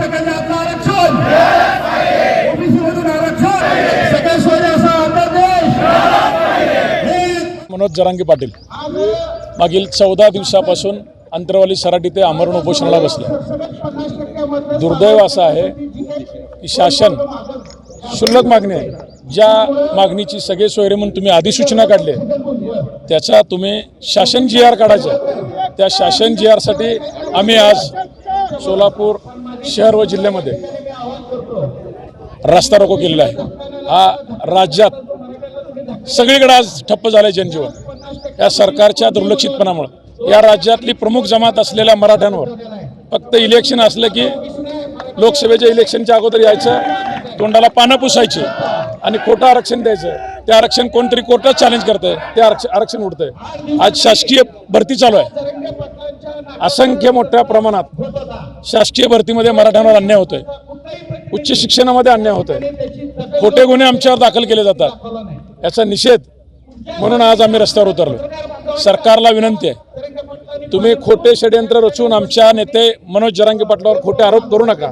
आरक्षण. ओबीसी मधून आरक्षण सगळे असा मनोज जरांगी पाटील. मागील चौदा दिवसापासून अंतरवाली सराटी ते आमरण उपोषणाला बसले. दुर्दैव असं आहे की शासन क्षुल्लक मागणी आहे. ज्या मागणीची सगळे सोयरे म्हणून तुम्ही अधिसूचना काढली त्याचा तुम्ही शासन जी आर काढायचा त्या शासन जी आरसाठी आम्ही आज सोलापूर शहर व जिल्ह्यामध्ये रस्ता रोको केलेला आहे. हा राज्यात सगळीकडे आज ठप्प झालं जनजीवन. या सरकारच्या दुर्लक्षितपणामुळे. या राज्यातली प्रमुख जमात असलेल्या मराठ्यांवर फक्त इलेक्शन असलं की लोकसभेच्या इलेक्शनच्या अगोदर यायचं तोंडाला पानं पुसायची आणि खोटं आरक्षण द्यायचं. ते आरक्षण कोणतरी कोर्टात चॅलेंज करतंय ते आरक्षण आरक्षण उडतंय. आज शासकीय भरती चालू आहे. असंख्य मोठ्या प्रमाणात शासकीय भरतीमध्ये मराठ्यांवर अन्याय होतोय. उच्च शिक्षणामध्ये अन्याय होतोय. खोटे गुन्हे आमच्यावर दाखल केले जातात. याचा निषेध म्हणून आज आम्ही रस्त्यावर उतरलो सरकारला विनंती आहे. तुम्ही खोटे षडयंत्र रचून आमच्या नेते मनोज जरांगे पाटलावर खोटे आरोप करू नका.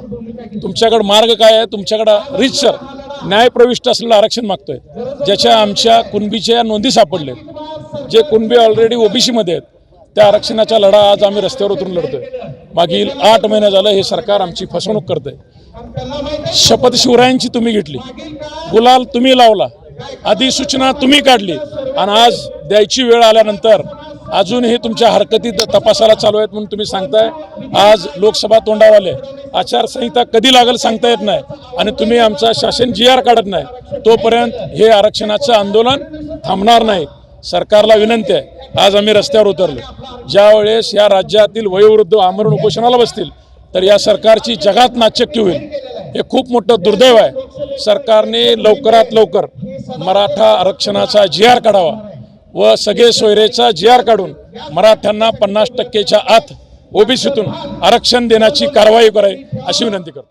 तुमच्याकडे मार्ग काय आहे? तुमच्याकडं रिचसर न्यायप्रविष्ट असलेलं आरक्षण मागतोय. ज्याच्या आमच्या कुणबीच्या नोंदी सापडले जे कुणबी ऑलरेडी ओबीसीमध्ये आहेत त्या आरक्षणाचा लढा आज आम्ही रस्त्यावर उतरून लढतोय. मागील आठ महिने झालं हे सरकार आमची फसवणूक करतंय. शपथ शिवरायांची तुम्ही घेतली. गुलाल तुम्ही लावला. अधिसूचना तुम्ही काढली. आणि आज द्यायची वेळ आल्यानंतर अजूनही तुमच्या हरकती तपासाला चालू आहेत म्हणून तुम्ही सांगताय. आज लोकसभा तोंडावाले आचारसंहिता कधी लागेल सांगता येत नाही. आणि तुम्ही आमचा शासन जी आर काढत नाही तोपर्यंत हे आरक्षणाचं आंदोलन थांबणार नाही. सरकारला विनंती आहे. आज आम्ही रस्त्यावर उतरलो. ज्यावेळेस या राज्यातील वयोवृद्ध आमरण उपोषणाला बसतील तर या सरकारची जगात नाचक्की होईल. हे खूप मोठं दुर्दैव आहे. सरकारने लवकरात लवकर मराठा आरक्षणाचा जी आर काढावा व सगळे सोयरेचा जी आर काढून मराठ्यांना पन्नास टक्केच्या आत ओबीसीतून आरक्षण देण्याची कारवाई करावी अशी विनंती करतो.